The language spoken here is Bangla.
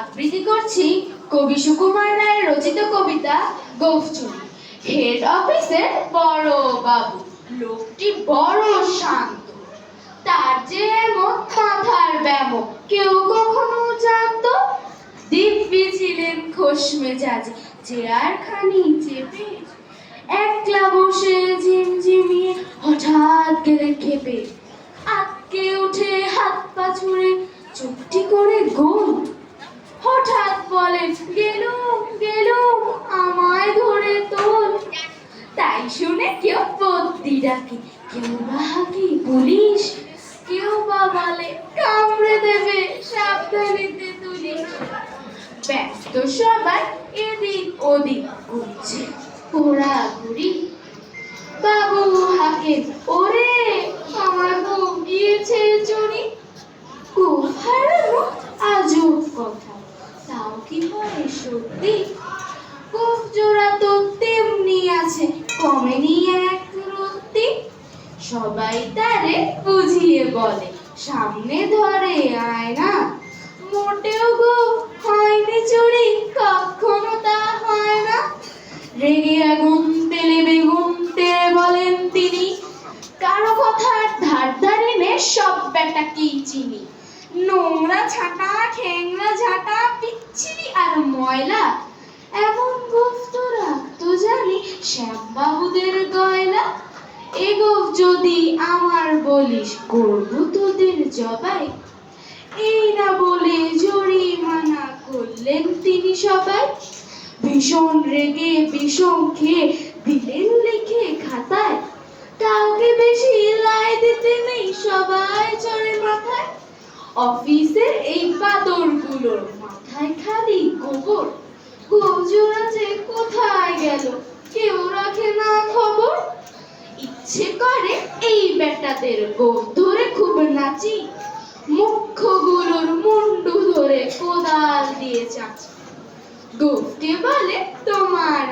আবৃত্তি করছি কবি সুকুমার রায়ের রচিত কবিতা গোফচুরি হেড অফিসের বড় বাবু, লোকটি বড় শান্ত। তার যে এমন মাথার ব্যাম, কেউ কখনো জানতো? দিব্যি ছিলেন খোশ মেজাজ চেয়ার খানি চেপে। একলা বসে ঝিমঝিমিয়ে হঠাৎ গেলেন খেপে। আটকে উঠে হাত পা ছুঁড়ে, চুপটি করে গোল হঠাৎ বলেন গেলুম গেলুম, আমায় ধরে তোল। তাই শুনে কেউ বদ্যি ডাকে। কেউ বা পুলিশ কেউ বা বলে, কামড়ে দেবে, সাবধানেতে তুলিস ব্যস্ত সবাই এদিক ওদিক ঘুরছে। ঘোরাঘুরি। বাবু হাকে ওরে আমার বউ গিয়েছে চুরি খুব হারানো আজব কথা। তাও কি হয় সত্যি? খুব জোড়া তো তেমনি আছে কমেনি এক রত্তি। সবাই তারে বুঝিয়ে বলে, সামনে ধরে আয়না মোটেও গো, হয়নি চুরি, কখনো তা হয় না। রেগে আগুন তেলে বেগুন তেলে বলেন তিনি, কারও কথার ধার ধারে নে সব বেটা কি চিনি? নোংরা ছাটা ঠেংরা ঝাঁটা, পিচ্ছিরি আর ময়লা। এমন গুপ্ত রাখতো জানি শ্যামবাবুদের গয়লা যদি আমার বলিস করব তোদের জবাই। এই না বলে জরিমানা করলেন তিনি সবাই। ভীষণ রেগে বিষম খেয়ে দিলেন অফিসের এই বাদরগুলোর মাথায় খালি গোবর। গোজোরা যে কোথায় গেল? কেউ রাখে না খবর। ইচ্ছে করে এই বেটাদের গোপ ধরে খুব নাচি। মুখ্যগুলোর মুন্ডু ধরে কোদাল দিয়ে চাচি। গোপকে বলে তোমার